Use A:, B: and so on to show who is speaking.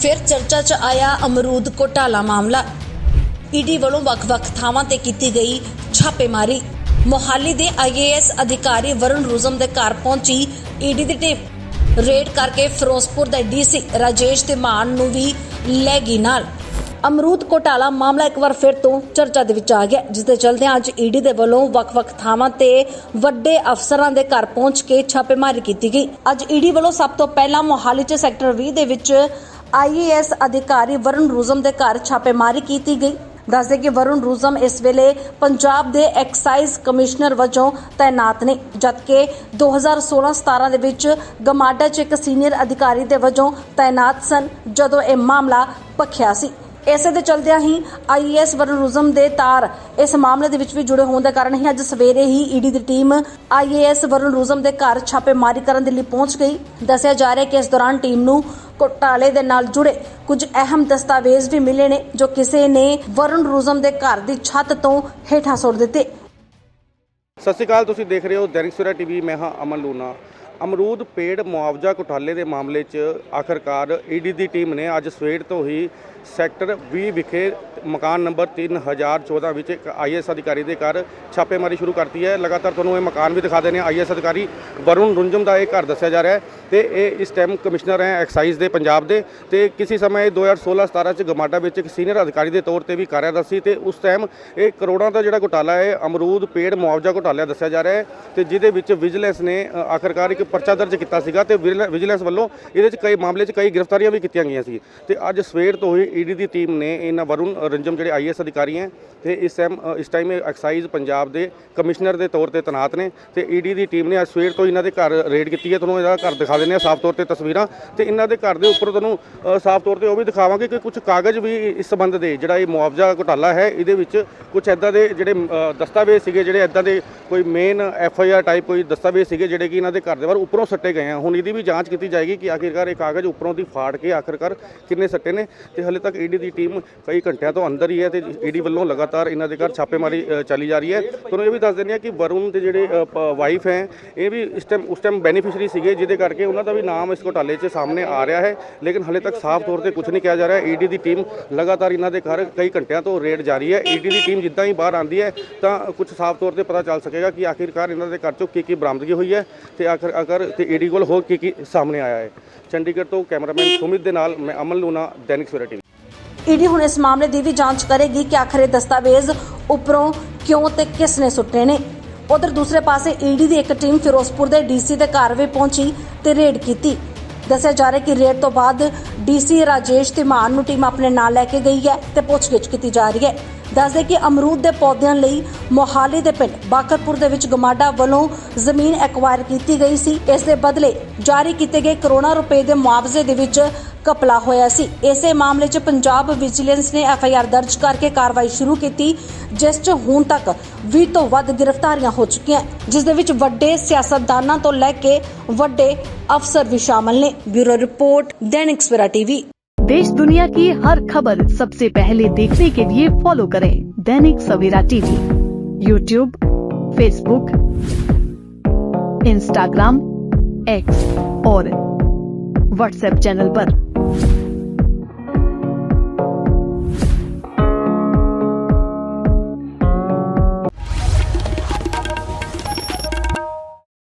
A: ਫਿਰ ਚਰਚਾ 'ਚ ਆਇਆ ਅਮਰੂਦ ਘੋਟਾਲਾ ਮਾਮਲਾ। ਈਡੀ ਵੱਲੋਂ ਵੱਖ-ਵੱਖ ਥਾਵਾਂ ਤੇ ਕੀਤੀ ਗਈ ਛਾਪੇਮਾਰੀ। ਮੋਹਾਲੀ ਦੇ ਆਈਏਐਸ ਅਧਿਕਾਰੀ ਵਰੁਣ ਰੁਜ਼ਮ ਦੇ ਘਰ ਪਹੁੰਚੀ ਈਡੀ ਦੀ ਟੀਮ। ਰੇਡ ਕਰਕੇ ਫਿਰੋਜ਼ਪੁਰ ਦਾ ਡੀਸੀ ਰਾਜੇਸ਼ ਧੀਮਾਨ ਨੂੰ ਵੀ ਲੈ ਗਈ ਨਾਲ। ਅਮਰੂਦ ਘੋਟਾਲਾ ਮਾਮਲਾ ਇੱਕ ਵਾਰ ਫਿਰ ਤੋਂ ਚਰਚਾ ਦੇ ਵਿੱਚ ਆ ਗਿਆ ਜਿਸ ਦੇ ਚਲਦੇ ਅੱਜ ਈਡੀ ਦੇ ਵੱਲੋਂ ਵੱਖ-ਵੱਖ ਥਾਵਾਂ ਤੇ ਵੱਡੇ ਅਫਸਰਾਂ ਦੇ ਘਰ ਪਹੁੰਚ ਕੇ ਛਾਪੇਮਾਰੀ ਕੀਤੀ ਗਈ। ਅੱਜ ਈਡੀ ਵੱਲੋਂ ਸਭ ਤੋਂ ਪਹਿਲਾਂ ਮੋਹਾਲੀ 'ਚ ਸੈਕਟਰ 20 ਦੇ ਵਿੱਚ ਆਈਏਐਸ ਅਧਿਕਾਰੀ ਵਰੁਣ ਰੁਜ਼ਮ ਦੇ ਘਰ ਛਾਪੇਮਾਰੀ ਕੀਤੀ ਗਈ। ਦੱਸਦੇ ਕਿ ਵਰੁਣ ਰੁਜ਼ਮ ਇਸ ਵੇਲੇ ਪੰਜਾਬ ਦੇ ਐਕਸਾਈਜ਼ ਕਮਿਸ਼ਨਰ ਵਜੋਂ ਤਾਇਨਾਤ ਨੇ, ਜਦਕਿ 2016-17 ਦੇ ਵਿੱਚ ਗਮਾਡਾ 'ਚ ਇੱਕ ਸੀਨੀਅਰ ਅਧਿਕਾਰੀ ਦੇ ਵਜੋਂ ਤਾਇਨਾਤ ਸਨ, ਜਦੋਂ ਇਹ ਮਾਮਲਾ ਭਖਿਆ ਸੀ। ਇਸੇ ਦੇ ਚਲਦਿਆਂ ਹੀ ਆਈਐਸ ਵਰੁਣ ਰੁਜ਼ਮ ਦੇ ਤਾਰ ਇਸ ਮਾਮਲੇ ਦੇ ਵਿੱਚ ਵੀ ਜੁੜੇ ਹੋਣ ਦੇ ਕਾਰਨ ਹੀ ਅੱਜ ਸਵੇਰੇ ਹੀ ਈਡੀ ਦੀ ਟੀਮ ਆਈਏਐਸ ਵਰੁਣ ਰੁਜ਼ਮ ਦੇ ਘਰ ਛਾਪੇਮਾਰੀ ਕਰਨ ਦੇ ਲਈ ਪਹੁੰਚ ਗਈ। ਦੱਸਿਆ ਜਾ ਰਿਹਾ ਕਿ ਇਸ ਦੌਰਾਨ ਟੀਮ ਨੂੰ ਘੋਟਾਲੇ ਦੇ ਨਾਲ ਜੁੜੇ ਕੁਝ ਅਹਿਮ ਦਸਤਾਵੇਜ਼ ਵੀ ਮਿਲੇ ਨੇ ਜੋ ਕਿਸੇ ਨੇ ਵਰੁਣ ਰੁਜ਼ਮ ਦੇ ਘਰ ਦੀ ਛੱਤ ਤੋਂ ਹੇਠਾਂ ਸੁੱਟ ਦਿੱਤੇ।
B: ਸਤਿ ਸ਼੍ਰੀ ਅਕਾਲ, ਤੁਸੀਂ ਦੇਖ ਰਹੇ ਹੋ ਦੈਨਿਕ ਸਵੇਰਾ ਟੀਵੀ, ਮੈਂ ਹਾਂ ਅਮਨ ਲੂਨਾ ਅਮਰੂਦ, ਪੇੜ, ਮੁਆਵਜ਼ਾ, ਘੁਟਾਲੇ ਦੇ ਮਾਮਲੇ 'ਚ ਆਖਰਕਾਰ ਈਡੀ ਦੀ ਟੀਮ ਨੇ ਅੱਜ ਸਵੇਰ ਤੋਂ ਹੀ ਸੈਕਟਰ 20 ਵਿਖੇ ਮਕਾਨ ਨੰਬਰ 3014 ਵਿੱਚ ਇੱਕ ਆਈਐਸ ਅਧਿਕਾਰੀ ਦੇ ਘਰ ਛਾਪੇਮਾਰੀ ਸ਼ੁਰੂ ਕਰਤੀ ਹੈ। ਲਗਾਤਾਰ ਤੁਹਾਨੂੰ ਇਹ ਮਕਾਨ ਵੀ ਦਿਖਾ ਦੇਣੇ ਆਈਐਸ ਅਧਿਕਾਰੀ ਵਰੁਣ ਰੁੰਜਮ ਦਾ ਇਹ ਘਰ ਦੱਸਿਆ ਜਾ ਰਿਹਾ ਹੈ ਤੇ ਇਹ ਇਸ ਟਾਈਮ ਕਮਿਸ਼ਨਰ ਹੈ ਐਕਸਾਈਜ਼ ਦੇ ਪੰਜਾਬ ਦੇ ਤੇ ਕਿਸੇ ਸਮੇਂ ਇਹ 2016-17 ਚ ਗਮਾਡਾ ਵਿੱਚ ਇੱਕ ਸੀਨੀਅਰ ਅਧਿਕਾਰੀ ਦੇ ਤੌਰ ਤੇ ਵੀ ਕਾਰਿਆਰਤ ਸੀ ਤੇ ਉਸ ਟਾਈਮ ਇਹ ਕਰੋੜਾਂ ਦਾ ਜਿਹੜਾ ਘੁਟਾਲਾ ਹੈ ਅਮਰੂਦ ਪੇੜ ਮੁਆਵਜ਼ਾ ਘੁਟਾਲਾ ਦੱਸਿਆ ਜਾ ਰਿਹਾ ਹੈ ਤੇ ਜਿਹਦੇ ਵਿੱਚ ਵਿਜੀਲੈਂਸ ਨੇ ਅ, ਆਖਰਕਾਰ ਇੱਕ ਪਰਚਾ ਦਰਜ ਕੀਤਾ ਸੀਗਾ ਤੇ ਵਿਜੀਲੈਂਸ ਵਿਜੀਲੈਂਸ ਵੱਲੋਂ ਇਹਦੇ ਚ ਕਈ ਮਾਮਲੇ 'ਚ ਕਈ ਗ੍ਰਿਫਤਾਰੀਆਂ ਵੀ ਕੀਤੀਆਂ ਗਈਆਂ ਸੀ। ਤੇ ਅੱਜ ਸਵੇਰ ਤੋਂ ਹੀ ਈਡੀ ਦੀ ਟੀਮ ਨੇ ਇਹਨਾਂ ਵਰੁਣ ਰੰਜਮ ਜਿਹੜੇ ਆਈਐਸ ਅਧਿਕਾਰੀ ਹੈ ਤੇ ਇਸ ਟਾਈਮ ਇਸ ਟਾਈਮ ਐਕਸਾਈਜ਼ ਪੰਜਾਬ ਦੇ ਕਮਿਸ਼ਨਰ ਦੇ ਤੌਰ ਤੇ ਤੈਨਾਤ ਨੇ ਤੇ ਈਡੀ ਦੀ ਟੀਮ ਨੇ ਅੱਜ ਸਵੇਰ ਤੋਂ ਇਹਨਾਂ ਦੇ ਘਰ ਰੇਡ ਕੀਤੀ ਹੈ। ਤੁਹਾਨੂੰ ਇਹਦਾ ਘਰ ਦਿਖਾ ਦਿੰਦੇ ਆ ਸਾਫ਼ ਤੌਰ ਤੇ ਤਸਵੀਰਾਂ ਤੇ ਇਹਨਾਂ ਦੇ ਘਰ ਦੇ ਉੱਪਰ ਤੁਹਾਨੂੰ ਸਾਫ਼ ਤੌਰ ਤੇ ਉਹ ਵੀ ਦਿਖਾਵਾਂਗੇ ਕਿ ਕੁਝ ਕਾਗਜ਼ ਵੀ ਇਸ ਸੰਬੰਧ ਦੇ, ਜਿਹੜਾ ਇਹ ਮੁਆਵਜ਼ਾ ਘੁਟਾਲਾ ਹੈ, ਇਹਦੇ ਵਿੱਚ ਕੁਝ ਐਦਾਂ ਦੇ ਜਿਹੜੇ ਦਸਤਾਵੇਜ਼ ਸੀਗੇ ਜਿਹੜੇ ਐਦਾਂ ਦੇ ਕੋਈ main F I R type ਕੋਈ ਦਸਤਾਵੇਜ਼ ਸੀਗੇ ਜਿਹੜੇ ਕਿ ਇਹਨਾਂ ਦੇ ਘਰ ਦੇ ਬਾਹਰ ਉੱਪਰੋਂ ਸੱਟੇ ਗਏ ਆ। ਹੁਣ ਇਹਦੀ ਵੀ ਜਾਂਚ ਕੀਤੀ ਜਾਏਗੀ ਕਿ ਆਖਿਰਕਾਰ ਇਹ ਕਾਗਜ਼ ਉੱਪਰੋਂ ਦੀ ਫਾੜ ਕੇ ਆਖਿਰਕਾਰ ਕਿੰਨੇ ਸੱਟੇ ਨੇ ਤੇ ਹਲੇ ਤੱਕ ਈਡੀ ਦੀ ਟੀਮ ਕਈ ਘੰਟਿਆਂ ਤੋਂ ਅੰਦਰ ਹੀ ਹੈ ਤੇ ਈਡੀ ਵੱਲੋਂ ਲਗਾਤਾਰ ਇਹਨਾਂ ਦੇ ਘਰ ਛਾਪੇਮਾਰੀ ਅ, ਚੱਲੀ ਜਾ ਰਹੀ ਹੈ। ਤੁਹਾਨੂੰ ਇਹ ਵੀ ਦੱਸ ਦਿੰਦੇ ਆ ਕਿ ਵਰੁਣ ਦੇ ਜਿਹੜੇ ਵਾਈਫ ਹੈ ਇਹ ਵੀ ਇਸ ਟਾਈਮ ਉਸ ਟਾਈਮ ਬੈਨੀਫੀਸ਼ਰੀ ਸੀਗੇ ਜਿਹਦੇ ਕਰਕੇ ਉਹਨਾਂ ਦਾ ਵੀ ਨਾਮ ਇਸ ਘੋਟਾਲੇ 'ਚ ਸਾਹਮਣੇ ਆ ਰਿਹਾ ਹੈ। ਲੇਕਿਨ ਹਲੇ ਤੱਕ ਸਾਫ਼ ਤੌਰ ਤੇ ਕੁਝ ਨਹੀਂ ਕਿਹਾ ਜਾ ਰਿਹਾ। ਈਡੀ ਦੀ ਟੀਮ ਲਗਾਤਾਰ ਇਹਨਾਂ ਦੇ ਘਰ ਕਈ ਘੰਟਿਆਂ ਤੋਂ ਰੇਡ ਜਾਰੀ ਹੈ। ਈਡੀ ਦੀ ਟੀਮ ਜਿੱਦਾਂ ਹੀ ਬਾਹਰ ਆਂਦੀ ਹੈ ਤਾਂ ਕੁਝ ਸਾਫ਼ ਤੌਰ ਤੇ ਪਤਾ ਚੱਲ ਸਕੇਗਾ ਕਿ ਆਖਿਰਕਾਰ ਇਹਨਾਂ ਦੇ ਘਰ ਚੋਂ ਕੀ ਕੀ ਬਰਾਮਦਗੀ ਹੋਈ ਹੈ ਤੇ ਆਖਰ ਅਗਰ ਤੇ ਈਡੀ ਕੋਲ ਹੋਰ ਕੀ ਕੀ ਸਾਹਮਣੇ ਆਇਆ ਹੈ। ਚੰਡੀਗੜ੍ਹ ਤੋਂ ਕੈਮਰਾਮੈਨ ਸੁਮਿਤ ਦੇ ਨਾਲ ਮੈਂ ਅਮਨ ਲੂਨਾ ਦੈਨਿਕ ਸਵੇਰਾ
A: ਈਡੀ ਹੁਣ ਇਸ ਮਾਮਲੇ ਦੀ ਵੀ ਜਾਂਚ ਕਰੇਗੀ ਕਿ ਆਖਰ ਇਹ ਦਸਤਾਵੇਜ਼ ਉੱਪਰੋਂ ਕਿਉਂ ਤੇ ਕਿਸ ਨੇ ਸੁੱਟੇ ਨੇ। ਉਧਰ ਦੂਸਰੇ ਪਾਸੇ ਈਡੀ ਦੀ ਇੱਕ ਟੀਮ ਫਿਰੋਜ਼ਪੁਰ ਦੇ ਡੀਸੀ ਦੇ ਘਰ ਵੀ ਪਹੁੰਚੀ ਤੇ ਰੇਡ ਕੀਤੀ। ਦੱਸਿਆ ਜਾ ਰਿਹਾ ਕਿ ਰੇਡ ਤੋਂ ਬਾਅਦ ਡੀਸੀ ਰਾਜੇਸ਼ ਧੀਮਾਨ ਨੂੰ ਟੀਮ ਆਪਣੇ ਨਾਲ ਲੈ ਕੇ ਗਈ ਹੈ ਤੇ ਪੁੱਛਗਿੱਛ ਕੀਤੀ ਜਾ ਰਹੀ ਹੈ। ਦੱਸਦੇ ਕਿ ਅਮਰੂਦ ਦੇ ਪੌਦਿਆਂ ਲਈ ਮੋਹਾਲੀ ਦੇ ਪਿੰਡ ਬਾਕਰਪੁਰ ਦੇ ਵਿੱਚ ਗਮਾਡਾ ਵੱਲੋਂ ਜ਼ਮੀਨ ਐਕਵਾਇਰ ਕੀਤੀ ਗਈ ਸੀ। ਇਸ ਦੇ ਬਦਲੇ ਜਾਰੀ ਕੀਤੇ ਗਏ ਕਰੋੜਾਂ ਰੁਪਏ ਦੇ ਮੁਆਵਜ਼ੇ ਦੇ ਵਿੱਚ ਕਪਲਾ ਹੋਇਆ ਸੀ ਇਸੇ ਮਾਮਲੇ 'ਚ ਪੰਜਾਬ ਵਿਜੀਲੈਂਸ ਨੇ ਐਫ ਆਈ ਆਰ ਦਰਜ ਕਰਕੇ ਕਾਰਵਾਈ ਸ਼ੁਰੂ ਕੀਤੀ ਜਿਸ 'ਚ ਹੁਣ ਤੱਕ 20 ਤੋਂ ਵੱਧ ਗ੍ਰਿਫਤਾਰੀਆਂ ਹੋ ਚੁੱਕੀਆਂ ਜਿਸ ਦੇ ਵਿੱਚ ਵੱਡੇ ਸਿਆਸਤਦਾਨਾਂ ਤੋਂ ਲੈ ਕੇ ਵੱਡੇ ਅਫਸਰ ਵੀ ਸ਼ਾਮਲ ਨੇ ਬਿਊਰੋ ਰਿਪੋਰਟ दैनिक सवेरा टीवी
C: देश दुनिया की हर खबर सबसे पहले देखने के लिए फॉलो करें Dainik Savera TV YouTube Facebook Instagram X और व्हाट्सएप चैनल पर।